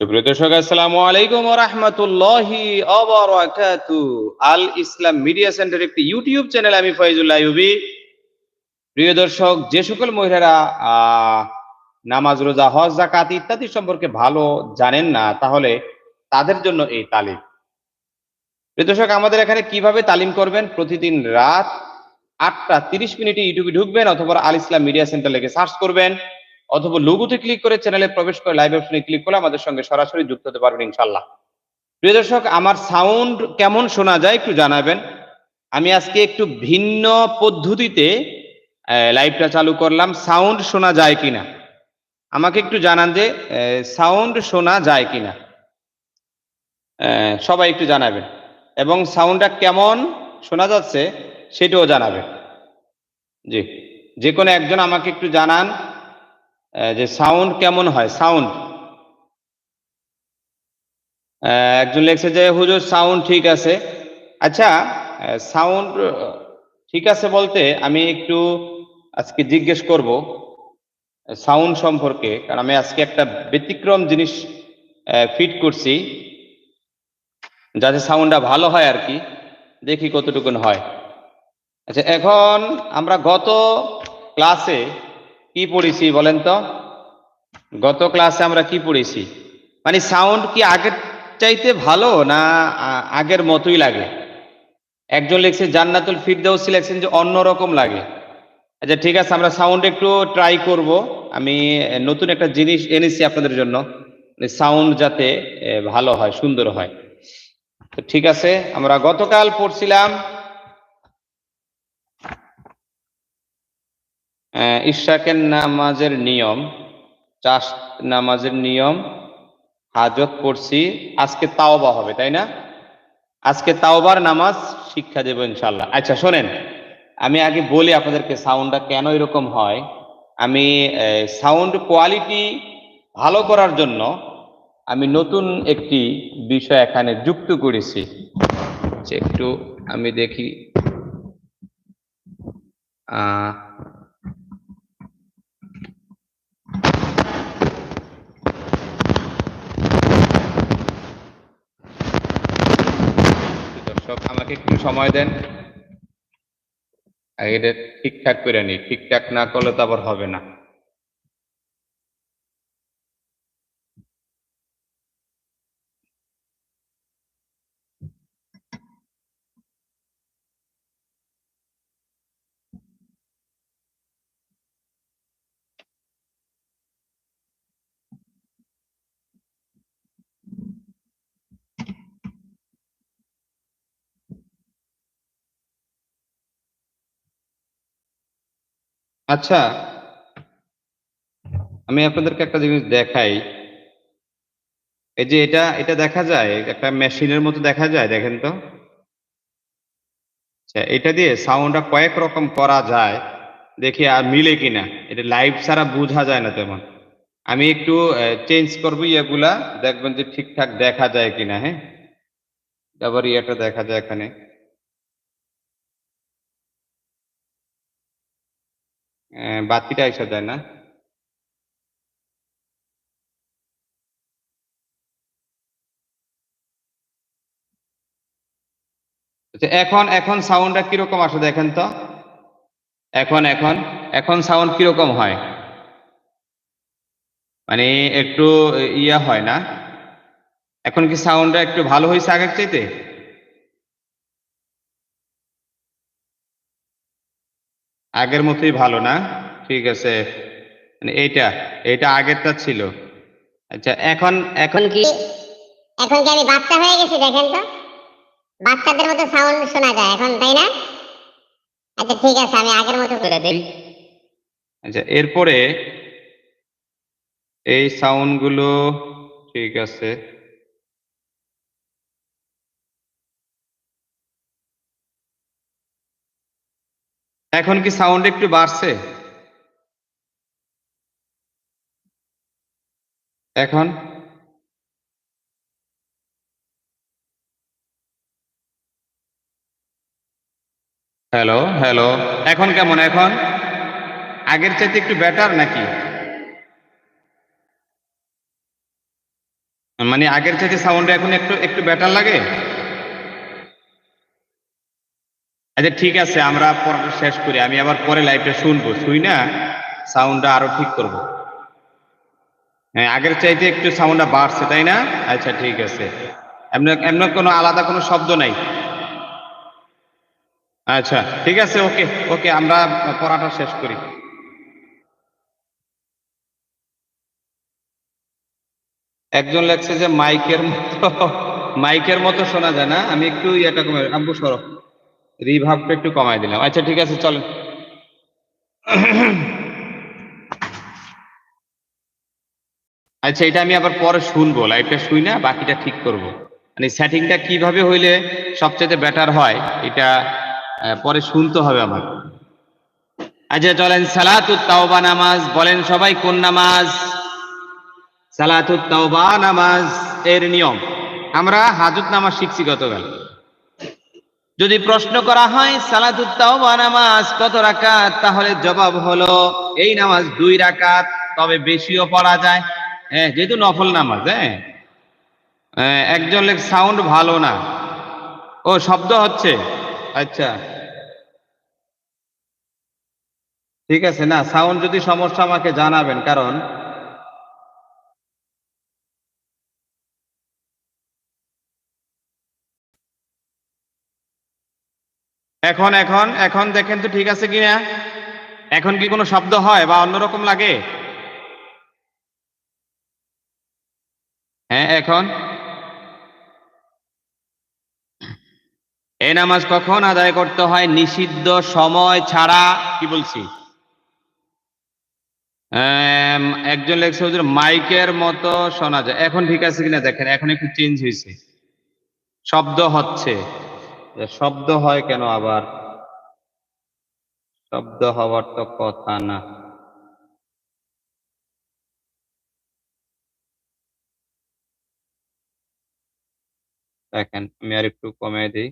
সুপ্রিয় দর্শক, আসসালামু আলাইকুম রাহমাতুল্লাহি ওয়া বারাকাতু আল ইসলাম মিডিয়া সেন্টার একটি ইউটিউব চ্যানেল আমি ফয়জুল্লাহ ইউবি। প্রিয় দর্শক, যে সকল মহিলারা নামাজ, রোজা, হজ জাকাত ইত্যাদি সম্পর্কে ভালো জানেন না, তাহলে তাদের জন্য এই তালিম। প্রিয় দর্শক, আমাদের এখানে কীভাবে তালিম করবেন? প্রতিদিন রাত আটটা তিরিশ মিনিটে ইউটিউবে ঢুকবেন অথবা আল ইসলাম মিডিয়া সেন্টার লিখে সার্চ করবেন। অথবা লোগোতে ক্লিক করে চ্যানেলে প্রবেশ করে লাইভ অপশনে ক্লিক করলে আমাদের সঙ্গে সরাসরি যুক্ত হতে পারবেন ইনশাল্লাহ প্রিয় দর্শক, আমার সাউন্ড কেমন শোনা যায় একটু জানাবেন। আমি আজকে একটু ভিন্ন পদ্ধতিতে লাইভটা চালু করলাম। সাউন্ড শোনা যায় কিনা? আমাকে একটু জানান যে সাউন্ড শোনা যায় কিনা? সবাই একটু জানাবেন। এবং সাউন্ডটা কেমন শোনা যাচ্ছে সেটাও জানাবেন। জি যে কোনো একজন আমাকে একটু জানান। যে সাউন্ড কেমন হয়? সাউন্ড একজন লেখছে যে, হুজুর সাউন্ড ঠিক আছে। আচ্ছা সাউন্ড ঠিক আছে বলতে আমি একটু আজকে জিজ্ঞেস করব সাউন্ড সম্পর্কে। কারণ আমি আজকে একটা ব্যতিক্রম জিনিস ফিট করছি, যাতে সাউন্ডটা ভালো হয় আর কি। দেখি কতটুকুন হয়। আচ্ছা এখন আমরা গত ক্লাসে কি পড়েছি বলেন তো? গত ক্লাসে আমরা কি পড়েছি? মানে সাউন্ড কি আগের চাইতে ভালো না আগের মতোই লাগে? একজন লিখছে, জান্নাতুল ফিরদাউসি লিখছেন যে অন্যরকম লাগে। আচ্ছা ঠিক আছে, আমরা সাউন্ড একটু ট্রাই করব। আমি নতুন একটা জিনিস এনেছি আপনাদের জন্য। সাউন্ড যাতে ভালো হয়, সুন্দর হয়। তো ঠিক আছে, আমরা গতকাল পড়ছিলাম আহ, ইশরাকের নামাজের নিয়ম চাষ নামাজের নিয়ম হাজত পড়ছি আজকে তাওবা হবে তাই না? আজকে তাওবার নামাজ শিক্ষা দেব ইনশাল্লাহ আচ্ছা শোনেন আমি আগে বলি আপনাদেরকে সাউন্ডটা কেন এরকম হয়। আমি সাউন্ড কোয়ালিটি ভালো করার জন্য আমি নতুন একটি বিষয় এখানে যুক্ত করেছি। একটু আমি দেখি আহ দর্শক, আমাকে একটু সময় দেন। আগে এটা ঠিকঠাক করে নিই। ঠিকঠাক না করলে তো আবার হবে না। আচ্ছা আমি আপনাদেরকে একটা জিনিস দেখাই। এই যে এটা এটা দেখা যায়, একটা মেশিনের মতো দেখা যায়, দেখেন তো। আচ্ছা এটা দিয়ে সাউন্ডটা কয়েক রকম করা যায়, দেখি আর মিলে কিনা। এটা লাইভ ছাড়া বোঝা যায় না তেমন। আমি একটু চেঞ্জ করব ইয়েগুলা, দেখবেন যে ঠিকঠাক দেখা যায় কিনা হ্যাঁ? আবার ইয়েটা দেখা যায় এখানে। বাতিটা এসে যায় না। আচ্ছা, এখন এখন সাউন্ডটা কীরকম আসে দেখেন তো? এখন এখন এখন সাউন্ড কীরকম হয়? মানে একটু ইয়া হয় না? এখন কি সাউন্ডটা একটু ভালো হয়েছে আগের চাইতে? আগের মতোই ভালো না? ঠিক আছে। মানে এইটা এইটা আগেরটা ছিল। আচ্ছা এখন এখন এখন কি? এখন কি আমি বাচ্চা হয়ে গেছি দেখেন তো? বাচ্চাদের মতো সাউন্ড শোনা যায় এখন তাই না? আচ্ছা ঠিক আছে আমি আগের মতো করে দিই। আচ্ছা এরপরে এই সাউন্ডগুলো ঠিক আছে। এখন কি সাউন্ড একটু বাড়ছে? এখন? হ্যালো হ্যালো এখন কেমন, এখন? আগের চাইতে একটু বেটার নাকি? মানে আগের চাইতে সাউন্ড এখন একটু একটু বেটার লাগে? আচ্ছা ঠিক আছে, আমরা পড়াটা শেষ করি। আমি আবার পরে লাইভটা শুনব। শুই না সাউন্ডটা আরও ঠিক করব। হ্যাঁ আগের চাইতে একটু সাউন্ডটা বাড়ছে, তাই না? আচ্ছা ঠিক আছে। এমন এমন কোনো আলাদা কোনো শব্দ নাই। আচ্ছা ঠিক আছে ওকে ওকে আমরা পড়াটা শেষ করি। একজন লেখছে যে, মাইকের মতো মাইকের মতো শোনা যায় না। আমি একটু ইয়েটা কমে আব্বু সরো। রিভাবটা একটু কমাই দিলাম। আচ্ছা ঠিক আছে, চলেন। আচ্ছা এটা আমি আবার পরে শুনব লাইভটা শুই না, বাকিটা ঠিক করব। মানে সেটিংটা কীভাবে হইলে সবচেয়ে বেটার হয়, এটা পরে শুনতে হবে আমার। আচ্ছা চলেন সালাতুত তাওবা নামাজ, বলেন সবাই কোন নামাজ? সালাতুত তাওবা নামাজ, এর নিয়ম। আমরা হাজত নামাজ শিখছি গতকাল। যদি প্রশ্ন করা হয় সালাতুত্তাওবা নামাজ কত রাকাত? তাহলে জবাব হলো, এই নামাজ দুই রাকাত, তবে বেশিও পড়া যায়। হ্যাঁ যেহেতু নফল নামাজ হ্যাঁ একজন লেখ, সাউন্ড ভালো না। ও, শব্দ হচ্ছে। আচ্ছা। ঠিক আছে, না, সাউন্ড যদি সমস্যা আমাকে জানাবেন, কারণ এখন এখন এখন দেখেন তো ঠিক আছে কিনা? এখন কি কোনো শব্দ হয় বা অন্যরকম লাগে? হ্যাঁ এখন। এই নামাজ কখন আদায় করতে হয়? নিষিদ্ধ সময় ছাড়া, কি বলছি? একজন লেখছে মাইকের মতো শোনা যায়। এখন ঠিক আছে কিনা দেখেন? এখন একটু চেঞ্জ হয়েছে। শব্দ হচ্ছে। এ শব্দ হয় কেন আবার? শব্দ হওয়ার তো কথা না। দেখেন, আমি আর একটু কমে দিই।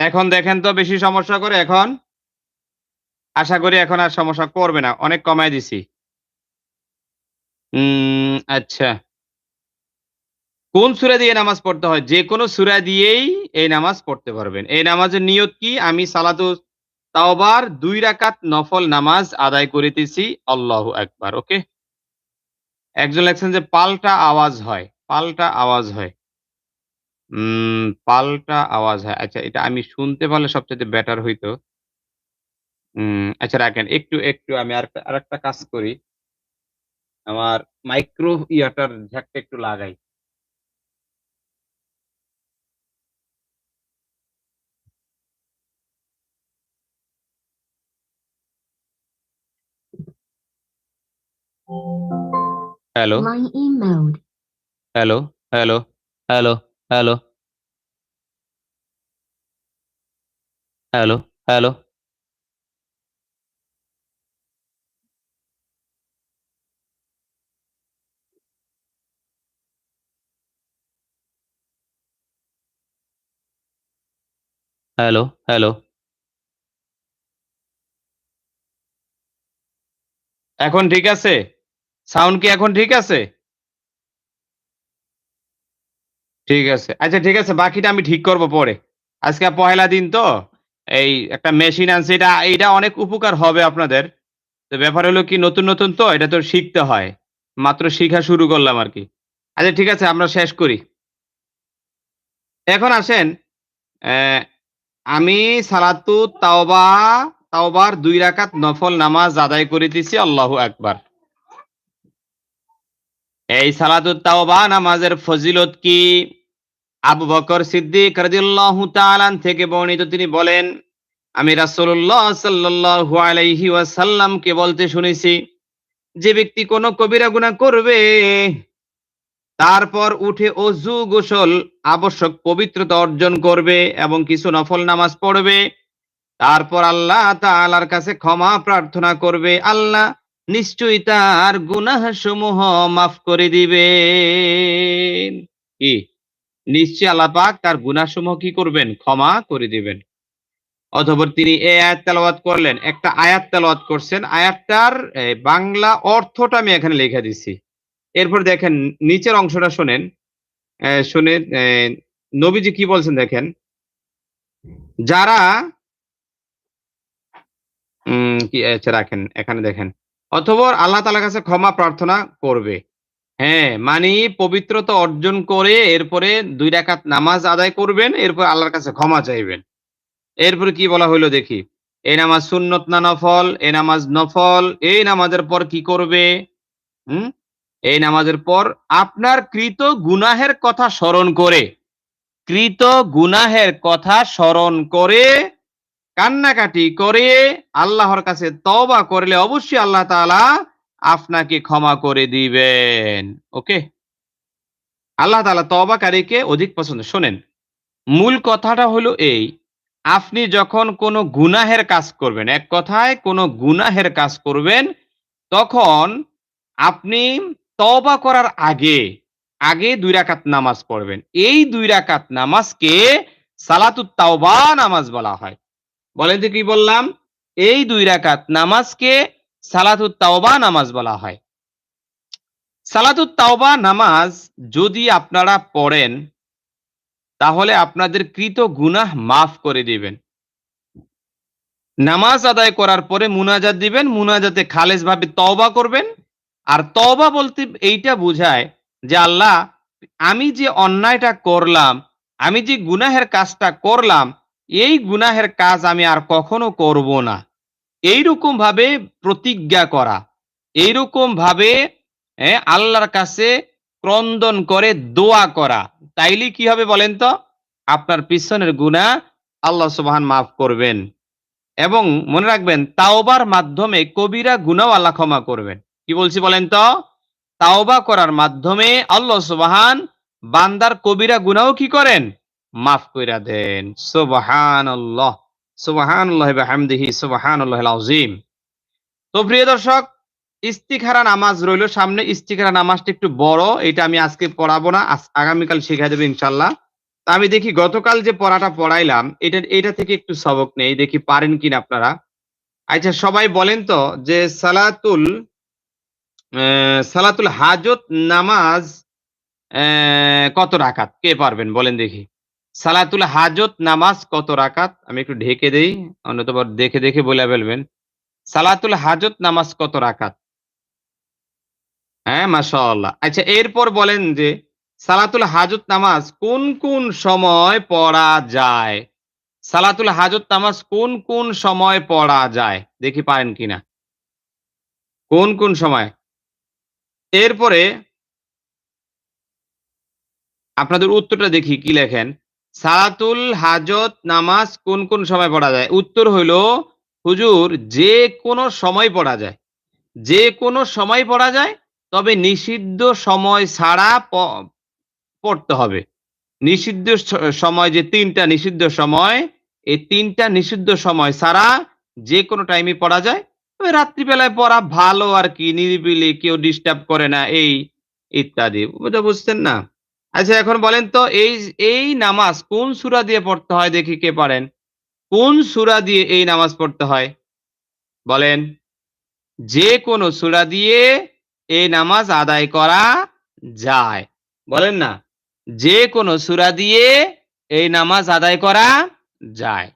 এখন দেখেন তো বেশি সমস্যা করে এখন। আশা করি এখন আর সমস্যা করবে না, অনেক কমায় দিছি। আচ্ছা। কোন সূরা দিয়ে নামাজ পড়তে হয়? যে কোনো সূরা দিয়েই এই নামাজ পড়তে পারবেন। এই নামাজের নিয়ত কি? আমি সালাতু তাওবার দুই রাকাত নফল নামাজ আদায় করিতেছি। আল্লাহু একবার ওকে? একজন লেখছেন যে, পাল্টা আওয়াজ হয়, পাল্টা আওয়াজ হয়। উম পাল্টা আওয়াজ হয়। আচ্ছা এটা আমি শুনতে পারলে সবচেয়ে বেটার হইতো। উম আচ্ছা রাখেন একটু একটু আমি আর আরেকটা কাজ করি। আমার মাইক্রো ইয়াটার ঝাঁকটা একটু লাগাই। Hello My in mode. Hello hello hello hello hello hello hello hello এখন ঠিক আছে? সাউন্ড কি এখন ঠিক আছে? ঠিক আছে। আচ্ছা ঠিক আছে, বাকিটা আমি ঠিক করব পরে। আজকে পহেলা দিন তো, এই একটা মেশিন আনছে, এটা এটা অনেক উপকার হবে আপনাদের। তো ব্যাপার হলো কি, নতুন নতুন তো, এটা তো শিখতে হয়। মাত্র শিখা শুরু করলাম আর কি। আচ্ছা ঠিক আছে, আমরা শেষ করি। এখন আসেন আমি সালাতু, তাওবা, তাওবার দুই রাকাত নফল নামাজ আদায় করিতেছি আল্লাহু আকবার। এই সালাতু তাওবা নামাজের ফজিলত কি? আবু বকর সিদ্দিক রাদিয়াল্লাহু তাআলা থেকে বর্ণিত তিনি বলেন, আমি রাসূলুল্লাহ সাল্লাল্লাহু আলাইহি বলতে শুনেছি, যে ব্যক্তি কোনো কবিরা গুনাহ করবে, তারপর উঠে অজু গোসল আবশ্যক পবিত্রতা অর্জন করবে এবং কিছু নফল নামাজ পড়বে, তারপর আল্লাহ তাআলার কাছে ক্ষমা প্রার্থনা করবে, আল্লাহ নিশ্চয়ই তার গুনাহ সমূহ মাফ করে দিবেন। কি? নিশ্চয় আল্লাহ পাক তার গুনাহ সমূহ কি করবেন? ক্ষমা করে দিবেন। অথবা তিনি এই আয়াত তেলাওয়াত করলেন। একটা আয়াত তেলাওয়াত করছেন। আয়াতটার বাংলা অর্থটা আমি এখানে লিখে দিছি। এরপর দেখেন নিচের অংশটা শোনেন। এ, শুনে এ, নবীজি কি বলছেন দেখেন? যারা উম কি আচ্ছা রাখেন। এখানে দেখেন। অথবা আল্লাহ তাআলার কাছে ক্ষমা প্রার্থনা করবে। হ্যাঁ মানে পবিত্রতা অর্জন করে এরপরে দুই রাকাত নামাজ আদায় করবেন, এরপর আল্লাহর কাছে ক্ষমা চাইবেন। এরপরে কি বলা হইল দেখি? এ নামাজ সুন্নত না নফল? এ নামাজ নফল। এই নামাজের পর কি করবে? হুম? এই নামাজের পর আপনার কৃত গুনাহের কথা স্মরণ করে, কৃত গুনাহের কথা স্মরণ করে কান্নাকাটি করে আল্লাহর কাছে তবা করলে অবশ্যই আল্লাহ তাআলা আপনাকে ক্ষমা করে দিবেন। ওকে? আল্লাহ তাআলা তওবাকারীকে অধিক পছন্দ। শোনেন, মূল কথাটা হলো এই, আপনি যখন কোনো গুনাহের কাজ করবেন, এক কথায় কোনো গুনাহের কাজ করবেন, তখন আপনি তওবা করার আগে আগে দুই রাকাত নামাজ পড়বেন। এই দুই রাকাত নামাজকে সালাতুত তাওবা নামাজ বলা হয়। বলেন তো কি বললাম? এই দুই রাকাত নামাজকে সালাতুত তাওবা নামাজ বলা হয়। সালাতুত তাওবা নামাজ যদি আপনারা পড়েন, তাহলে আপনাদের কৃত গুনাহ মাফ করে দিবেন। নামাজ আদায় করার পরে মুনাজাত দিবেন, মুনাজাতে খালেজ ভাবে তওবা করবেন। আর তওবা বলতে এইটা বোঝায় যে আল্লাহ, আমি যে অন্যায়টা করলাম, আমি যে গুনাহের কাজটা করলাম এই গুনাহের কাজ আমি আর কখনো করব না। এইরকম ভাবে প্রতিজ্ঞা করা। এইরকম ভাবে আল্লাহর কাছে ক্রন্দন করে দোয়া করা। তাইলে কি হবে বলেন তো? আপনার পিছনের গুনাহ আল্লাহ সুবহান মাফ করবেন। এবং মনে রাখবেন, তাওবার মাধ্যমে কবিরা গুনাও আল্লাহ ক্ষমা করবেন। কি বলছি বলেন তো? তাওবা করার মাধ্যমে আল্লাহ সুবহান বান্দার কবিরা গুনাও কি করেন? মাফ কইরা দেন। সুবহানাল্লাহ। সুবহানাল্লাহি বিহামদিহি, সুবহানাল্লাহিল আযীম। তো প্রিয় দর্শক, ইস্তিখারা নামাজ রইল। সামনে ইস্তিখারা নামাজটা একটু বড়, এটা আমি আজকে পড়াবো না আগামীকাল শিখাই দেবো ইনশাল্লাহ তা আমি দেখি গতকাল যে পড়াটা পড়াইলাম এটা এটা থেকে একটু সবক নেই, দেখি পারেন কিনা আপনারা। আচ্ছা সবাই বলেন তো যে সালাতুল সালাতুল হাজত নামাজ কত রাকাত? কে পারবেন বলেন দেখি। সালাতুল হাজত নামাজ কত রাকাত? আমি একটু ঢেকে দেই অন্যতম দেখে দেখে বলে ফেলবেন। সালাতুল হাজত নামাজ কত রাকাত? হ্যাঁ মাশাআল্লাহ। আচ্ছা এরপর বলেন যে সালাতুল হাজত নামাজ কোন কোন সময় পড়া যায়? সালাতুল হাজত নামাজ কোন কোন সময় পড়া যায়? দেখি পারেন কিনা। কোন কোন সময়? এরপরে আপনাদের উত্তরটা দেখি কি লেখেন। সালাতুল হাজত নামাজ কোন কোন সময় পড়া যায়? উত্তর হইল, হুজুর, যে কোনো সময় পড়া যায়। যে কোনো সময় পড়া যায়, তবে নিষিদ্ধ সময় ছাড়া পড়তে হবে। নিষিদ্ধ সময় যে তিনটা নিষিদ্ধ সময়, এই তিনটা নিষিদ্ধ সময় ছাড়া যে কোনো টাইমে পড়া যায়। তবে রাত্রিবেলায় পড়া ভালো আর কি, নিরিবিলি, কেউ ডিস্টার্ব করে না, এই ইত্যাদি। বুঝতে বুঝছেন না? আচ্ছা এখন বলেন তো, এই এই নামাজ কোন সূরা দিয়ে পড়তে হয়? দেখি কে পারেন। কোন সূরা দিয়ে এই নামাজ পড়তে হয়? বলেন, যে কোনো সূরা দিয়ে এই নামাজ আদায় করা যায়। বলেন না, যে কোনো সূরা দিয়ে এই নামাজ আদায় করা যায়।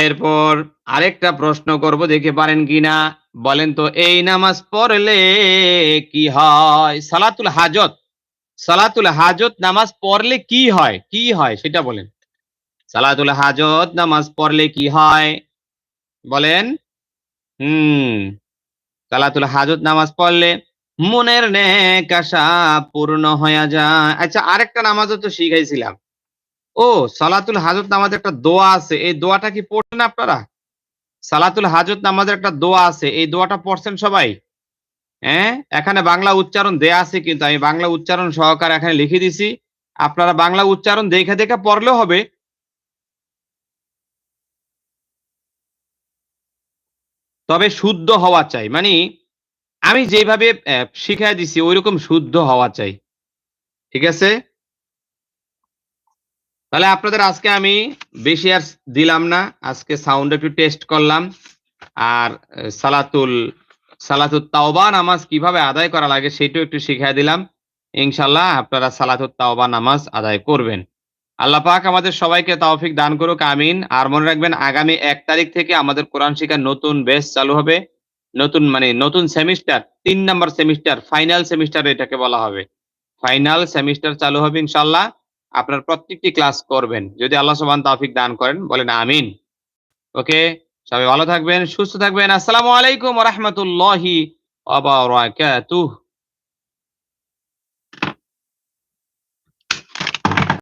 এরপর আরেকটা প্রশ্ন করব, দেখে পারেন কিনা। বলেন তো, এই নামাজ পড়লে কি হয়? সালাতুল হাজত সালাতুল হাজত নামাজ পড়লে কি হয়? কি হয়? সেটা বলেন। সালাতুল হাজত নামাজ পড়লে কি হয়? বলেন, হুম, সালাতুল হাজত নামাজ পড়লে মনের নেক আশা পূর্ণ হয়ে যায়। আচ্ছা আরেকটা নামাজও তো শিখাইছিলাম। ও, সালাতুল হাজত নামাজের একটা দোয়া আছে, এই দোয়াটা কি পড়ছেন আপনারা? সালাতুল হাজত নামাজের একটা দোয়া আছে। এই দোয়াটা পড়ছেন সবাই? হ্যাঁ? এখানে বাংলা উচ্চারণ দেয়া আছে কিন্তু আমি বাংলা উচ্চারণ সহকারে এখানে লিখে দিছি। আপনারা বাংলা উচ্চারণ দেখে দেখে পড়লেও হবে। তবে শুদ্ধ হওয়া চাই। মানে আমি যেভাবে শিখাই দিছি, ওইরকম শুদ্ধ হওয়া চাই। ঠিক আছে? তাহলে আপনাদের আজকে আমি বেশি আর দিলাম না, আজকে সাউন্ড একটু টেস্ট করলাম। আর সালাতুল সালাতুল তাওবা নামাজ কীভাবে আদায় করা লাগে সেটাও একটু শিখাই দিলাম। ইনশাল্লাহ আপনারা সালাতুল তাওবা নামাজ আদায় করবেন। আল্লাহ পাক আমাদের সবাইকে তৌফিক দান করুক, আমিন। আর মনে রাখবেন, আগামী এক তারিখ থেকে আমাদের কোরআন শিক্ষার নতুন বেস চালু হবে। নতুন মানে নতুন সেমিস্টার তিন নাম্বার সেমিস্টার ফাইনাল সেমিস্টার এটাকে বলা হবে। ফাইনাল সেমিস্টার চালু হবে ইনশাল্লাহ আপনার প্রত্যেকটি ক্লাস করবেন। যদি আল্লাহ সুবহান তাফিক দান করেন, বলেন আমিন। ওকে? সবাই ভালো থাকবেন, সুস্থ থাকবেন। আসসালামু আলাইকুম রহমতুল্লাহ আবার